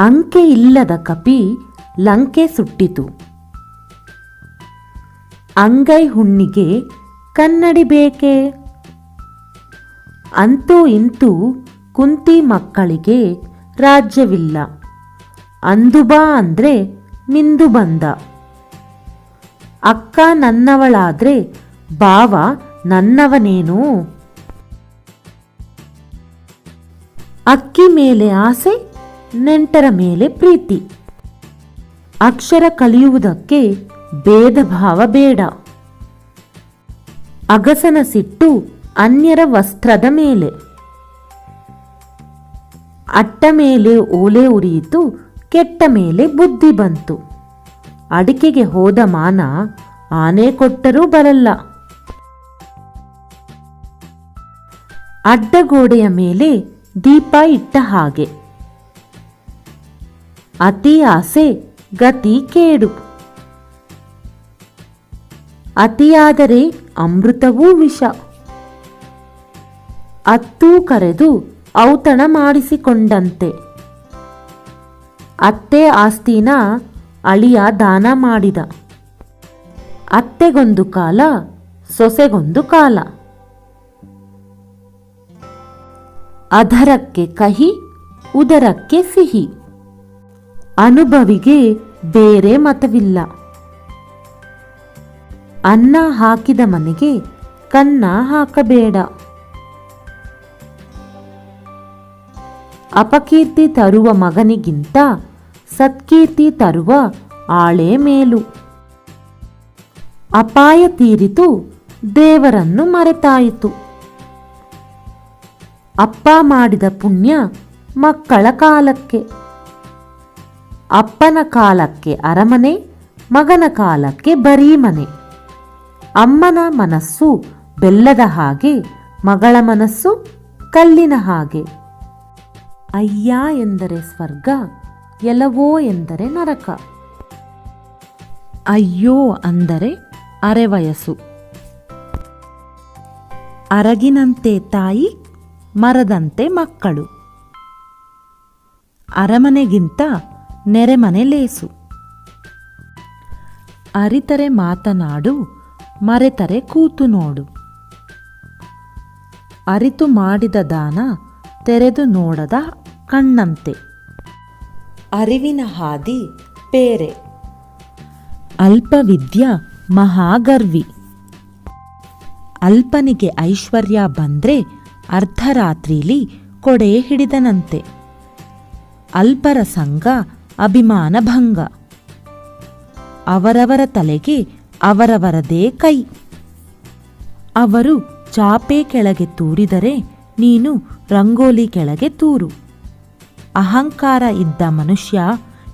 ಅಂಕೆ ಇಲ್ಲದ ಕಪಿ ಲಂಕೆ ಸುಟ್ಟಿತು. ಅಂಗೈ ಹುಣ್ಣಿಗೆ ಕನ್ನಡಿ ಬೇಕೆ? ಅಂತೂ ಇಂತೂ ಕುಂತಿ ಮಕ್ಕಳಿಗೆ ರಾಜ್ಯವಿಲ್ಲ. ಅಂದುಬಾ ಅಂದ್ರೆ ಮಿಂದು ಬಂದ. ಅಕ್ಕ ನನ್ನವಳಾದ್ರೆ ಬಾವ ನನ್ನವನೇನು? ಅಕ್ಕಿ ಮೇಲೆ ಆಸೆ ನೆಂಟರ ಮೇಲೆ ಪ್ರೀತಿ. ಅಕ್ಷರ ಕಲಿಯುವುದಕ್ಕೆ ಭೇದ ಭಾವ ಬೇಡ. ಅಗಸನ ಸಿಟ್ಟು ಅನ್ಯರ ವಸ್ತ್ರದ ಮೇಲೆ. ಅಟ್ಟ ಮೇಲೆ ಓಲೆ ಉರಿಯಿತು, ಕೆಟ್ಟ ಮೇಲೆ ಬುದ್ಧಿ ಬಂತು. ಅಡಿಕೆಗೆ ಹೋದ ಮಾನ ಆನೆ ಕೊಟ್ಟರೂ ಬರಲ್ಲ. ಅಡ್ಡಗೋಡೆಯ ಮೇಲೆ ದೀಪ ಇಟ್ಟ ಹಾಗೆ. ಅತಿ ಆಸೆ, ಗತಿ ಕೇಡು. ಅತಿಯಾದರೆ ಅಮೃತವೂ ವಿಷ. ಅತ್ತೂ ಕರೆದು ಔತಣ ಮಾಡಿಸಿಕೊಂಡಂತೆ. ಅತ್ತೆ ಆಸ್ತಿನ ಅಳಿಯ ದಾನ ಮಾಡಿದ. ಅತ್ತೆಗೊಂದು ಕಾಲ, ಸೊಸೆಗೊಂದು ಕಾಲ. ಅಧರಕ್ಕೆ ಕಹಿ, ಉದರಕ್ಕೆ ಸಿಹಿ. ಅನುಭವಿಗೆ ಬೇರೆ ಮತವಿಲ್ಲ. ಅನ್ನ ಹಾಕಿದ ಮನೆಗೆ ಕನ್ನ ಹಾಕಬೇಡ. ಅಪಕೀರ್ತಿ ತರುವ ಮಗನಿಗಿಂತ ಸತ್ಕೀರ್ತಿ ತರುವ ಆಳೆ ಮೇಲು. ಅಪಾಯ ತೀರಿತು, ದೇವರನ್ನು ಮರೆತಾಯಿತು. ಅಪ್ಪ ಮಾಡಿದ ಪುಣ್ಯ ಮಕ್ಕಳ ಕಾಲಕ್ಕೆ. ಅಪ್ಪನ ಕಾಲಕ್ಕೆ ಅರಮನೆ, ಮಗನ ಕಾಲಕ್ಕೆ ಬರೀ ಮನೆ ಅಮ್ಮನ ಮನಸ್ಸು ಬೆಲ್ಲದ ಹಾಗೆ, ಮಗಳ ಮನಸ್ಸು ಕಲ್ಲಿನ ಹಾಗೆ. ಅಯ್ಯ ಎಂದರೆ ಸ್ವರ್ಗ ಎಲವೋ ಎಂದರೆ ನರಕ. ಅಯ್ಯೋ ಅಂದರೆ ಅರೆವಯಸ್ಸು. ಅರಗಿನಂತೆ ತಾಯಿ, ಮರದಂತೆ ಮಕ್ಕಳು. ಅರಮನೆಗಿಂತ ನೆರೆಮನೆ ಲೇಸು. ಅರಿತರೆ ಮಾತನಾಡು, ಮರೆತರೆ ಕೂತು ನೋಡು. ಅರಿತು ಮಾಡಿದ ದಾನ, ತೆರೆದು ನೋಡದ ಕಣ್ಣಂತೆ. ಅರಿವಿನ ಹಾದಿ ಪೇರೆ ಅಲ್ಪವಿದ್ಯ ಮಹಾಗರ್ವಿ. ಅಲ್ಪನಿಗೆ ಐಶ್ವರ್ಯ ಬಂದ್ರೆ ಅರ್ಧರಾತ್ರಿಲಿ ಕೊಡೆ ಹಿಡಿದನಂತೆ. ಅಲ್ಪರ ಸಂಘ ಅಭಿಮಾನ ಭಂಗ. ಅವರವರ ತಲೆಗೆ ಅವರವರದೇ ಕೈ. ಅವರು ಚಾಪೆ ಕೆಳಗೆ ತೂರಿದರೆ ನೀನು ರಂಗೋಲಿ ಕೆಳಗೆ ತೂರು. ಅಹಂಕಾರ ಇದ್ದ ಮನುಷ್ಯ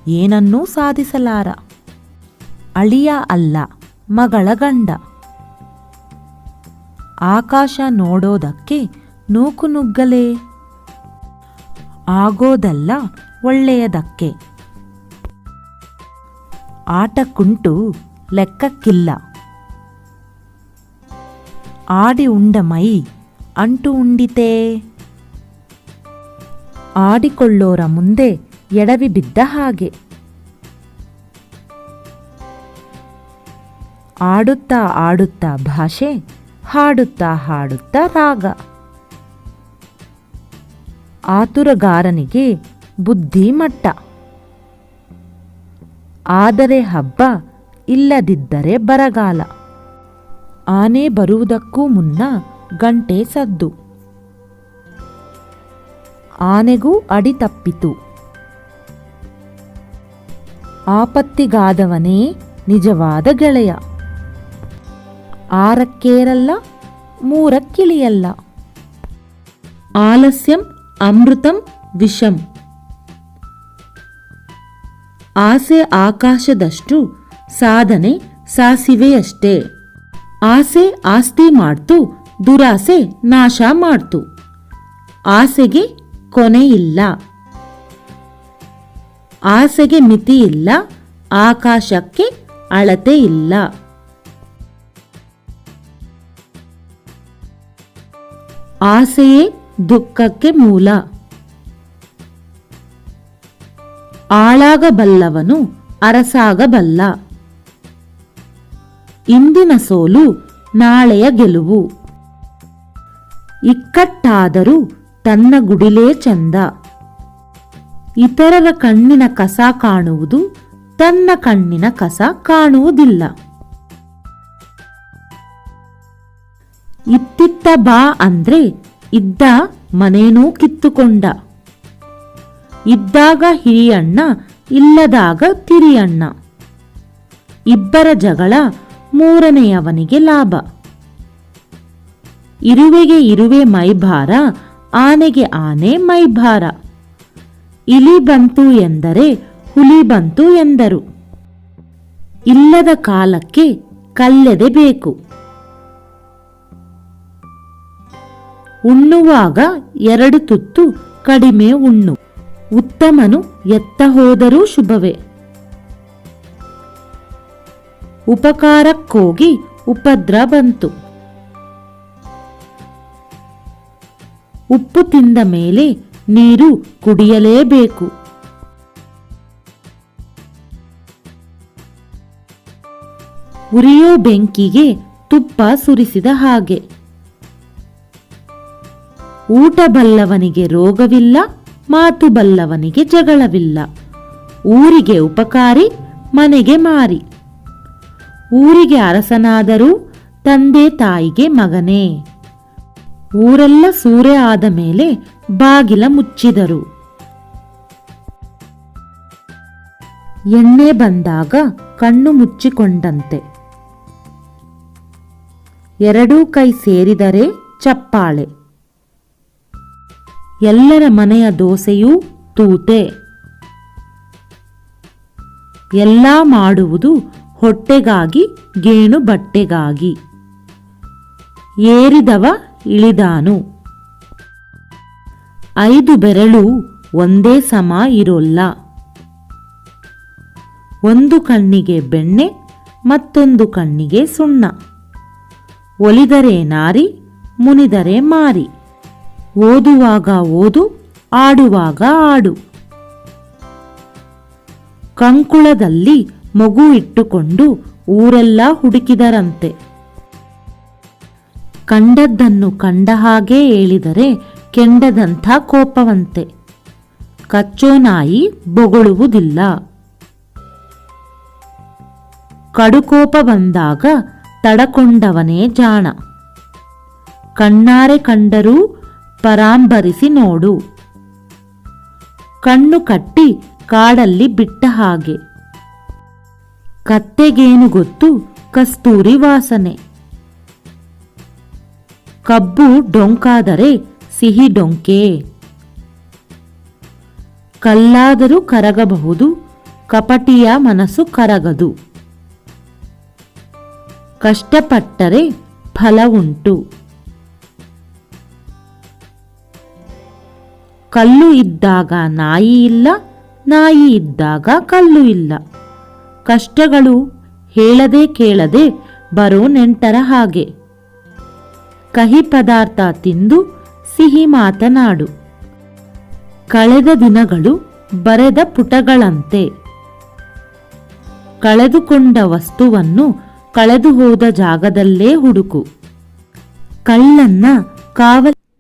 ಏನನ್ನೂ ಸಾಧಿಸಲಾರ. ಅಳಿಯ ಅಲ್ಲ, ಮಗಳ ಗಂಡ. ಆಕಾಶ ನೋಡೋದಕ್ಕೆ ನೂಕು ನುಗ್ಗಲೇ. ಆಗೋದಲ್ಲ ಒಳ್ಳೆಯದಕ್ಕೆ. ಆಟಕ್ಕುಂಟು ಲೆಕ್ಕಕ್ಕಿಲ್ಲ. ಆಡಿ ಉಂಡ ಮೈ ಅಂಟು ಉಂಡಿತೇ. ಆಡಿಕೊಳ್ಳೋರ ಮುಂದೆ ಎಡವಿ ಬಿದ್ದ ಹಾಗೆ. ಆಡುತ್ತಾ ಆಡುತ್ತಾ ಭಾಷೆ, ಹಾಡುತ್ತಾ ಹಾಡುತ್ತಾ ರಾಗ. ಆತುರಗಾರನಿಗೆ ಬುದ್ಧಿ ಮಟ್ಟ. ಆದರೆ ಹಬ್ಬ ಇಲ್ಲದಿದ್ದರೆ ಬರಗಾಲ. ಆನೆ ಬರುವುದಕ್ಕೂ ಮುನ್ನ ಗಂಟೆ ಸದ್ದು. ಆನೆಗೂ ಅಡಿ ತಪ್ಪಿತು. ಆಪತ್ತಿಗಾದವನೇ ನಿಜವಾದ ಗೆಳೆಯ. ಆರಕ್ಕೇರಲ್ಲ, ಮೂರಕ್ಕಿಳಿಯಲ್ಲ. ಆಲಸ್ಯಂ ಅಮೃತಂ ವಿಷಂ. ಆಸೆ ಆಕಾಶದಷ್ಟು ಸಾಧನೆ ಸಾಸಿವೆಯಷ್ಟೇ. ಆಸೆ ಆಸ್ತಿ ಮಾಡ್ತು, ದುರಾಸೆ ನಾಶ ಮಾಡ್ತು. ಆಸೆಗೆ ಕೊನೆಯಿಲ್ಲ ಆಸೆಗೆ ಮಿತಿ ಇಲ್ಲ, ಆಕಾಶಕ್ಕೆ ಅಳತೆ ಇಲ್ಲ. ಆಸೆಯೇ ದುಃಖಕ್ಕೆ ಮೂಲ. ಆಳಾಗಬಲ್ಲವನು ಅರಸಾಗಬಲ್ಲ. ಇಂದಿನ ಸೋಲು ನಾಳೆಯ ಗೆಲುವು. ಇಕ್ಕಟ್ಟಾದರೂ ತನ್ನ ಗುಡಿಲೇ ಚಂದ. ಇತರರ ಕಣ್ಣಿನ ಕಸ ಕಾಣುವುದು ತನ್ನ ಕಣ್ಣಿನ ಕಸ ಕಾಣುವುದಿಲ್ಲ. ಇತ್ತಿತ್ತ ಬಾ ಅಂದ್ರೆ ಇದ್ದ ಮನೇನೂ ಕಿತ್ತುಕೊಂಡ. ಇದ್ದಾಗ ಹಿರಿಯಣ್ಣ ಇಲ್ಲದಾಗ ತಿರಿಯಣ್ಣ ಇಬ್ಬರ ಜಗಳ ಮೂರನೆಯವನಿಗೆ ಲಾಭ. ಇರುವೆಗೆ ಇರುವೆ ಮೈಭಾರ, ಆನೆಗೆ ಆನೆ ಮೈಭಾರ. ಇಲಿ ಬಂತು ಎಂದರೆ ಹುಲಿ ಬಂತು ಎಂದರು. ಇಲ್ಲದ ಕಾಲಕ್ಕೆ ಕಲ್ಲೆದೆ ಬೇಕು. ಉಣ್ಣುವಾಗ ಎರಡು ತುತ್ತು ಕಡಿಮೆ ಉಣ್ಣು. ಉತ್ತಮನು ಎತ್ತ ಹೋದರೂ ಶುಭವೇ. ಉಪಕಾರಕ್ಕೋಗಿ ಉಪದ್ರ ಬಂತು. ಉಪ್ಪು ತಿಂದ ಮೇಲೆ ನೀರು ಕುಡಿಯಲೇಬೇಕು. ಉರಿಯೋ ಬೆಂಕಿಗೆ ತುಪ್ಪ ಸುರಿಸಿದ ಹಾಗೆ. ಊಟ ಬಲ್ಲವನಿಗೆ ರೋಗವಿಲ್ಲ ಮಾತು ಬಲ್ಲವನಿಗೆ ಜಗಳವಿಲ್ಲ. ಊರಿಗೆ ಉಪಕಾರಿ, ಮನೆಗೆ ಮಾರಿ. ಊರಿಗೆ ಅರಸನಾದರೂ ತಂದೆ ತಾಯಿಗೆ ಮಗನೇ. ಊರೆಲ್ಲ ಸೂರೆ ಆದ ಮೇಲೆ ಬಾಗಿಲ ಮುಚ್ಚಿದರು. ಎಣ್ಣೆ ಬಂದಾಗ ಕಣ್ಣು ಮುಚ್ಚಿಕೊಂಡಂತೆ. ಎರಡೂ ಕೈ ಸೇರಿದರೆ ಚಪ್ಪಾಳೆ. ಎಲ್ಲರ ಮನೆಯ ದೋಸೆಯೂ ತೂತೆ. ಎಲ್ಲ ಮಾಡುವುದು ಹೊಟ್ಟೆಗಾಗಿ, ಗೇಣು ಬಟ್ಟೆಗಾಗಿ. ಏರಿದವ ಇಳಿದಾನು. ಐದು ಬೆರಳು ಒಂದೇ ಸಮ ಇರೋಲ್ಲ. ಒಂದು ಕಣ್ಣಿಗೆ ಬೆಣ್ಣೆ, ಮತ್ತೊಂದು ಕಣ್ಣಿಗೆ ಸುಣ್ಣ. ಒಲಿದರೆ ನಾರಿ, ಮುನಿದರೆ ಮಾರಿ. ಓದುವಾಗ ಓದು, ಆಡುವಾಗ ಆಡು. ಕಂಕುಳದಲ್ಲಿ ಮಗು ಇಟ್ಟುಕೊಂಡು ಊರೆಲ್ಲ ಹುಡುಕಿದರಂತೆ. ಕಂಡದ್ದನ್ನು ಕಂಡ ಹಾಗೆ ಹೇಳಿದರೆ ಕೆಂಡದಂಥ ಕೋಪವಂತೆ. ಕಚ್ಚೋ ನಾಯಿ ಬೊಗಳುವುದಿಲ್ಲ. ಕಡುಕೋಪ ಬಂದಾಗ ತಡಕೊಂಡವನೇ ಜಾಣ. ಕಣ್ಣಾರೆ ಕಂಡರೂ ಪರಾಂಬರಿಸಿ ನೋಡು. ಕಣ್ಣು ಕಟ್ಟಿ ಕಾಡಲ್ಲಿ ಬಿಟ್ಟ ಹಾಗೆ. ಕತ್ತೆಗೇನು ಗೊತ್ತು? ಕಸ್ತೂರಿ ವಾಸನೆ. ಕಬ್ಬು ಡೊಂಕಾದರೆ ಸಿಹಿ ಡೊಂಕೆ. ಕಲ್ಲಾದರೂ ಕರಗಬಹುದು, ಕಪಟಿಯ ಮನಸ್ಸು ಕರಗದು. ಕಷ್ಟಪಟ್ಟರೆ ಫಲ ಕಲ್ಲು ಇದ್ದಾಗ ನಾಯಿ ಇಲ್ಲ, ನಾಯಿ ಇದ್ದಾಗ ಕಲ್ಲು ಇಲ್ಲ. ಕಷ್ಟಗಳು ಹೇಳದೆ ಕೇಳದೆ ಬರೋ ನೆಂಟರ ಹಾಗೆ. ಕಹಿ ಪದಾರ್ಥ ತಿಂದು ಸಿಹಿ ಮಾತನಾಡು. ಕಳೆದ ದಿನಗಳು ಬರೆದ ಪುಟಗಳಂತೆ. ಕಳೆದುಕೊಂಡ ವಸ್ತುವನ್ನು ಕಳೆದು ಹೋದ ಜಾಗದಲ್ಲೇ ಹುಡುಕು. ಕಳ್ಳನ್ನ ಕಾವಲ್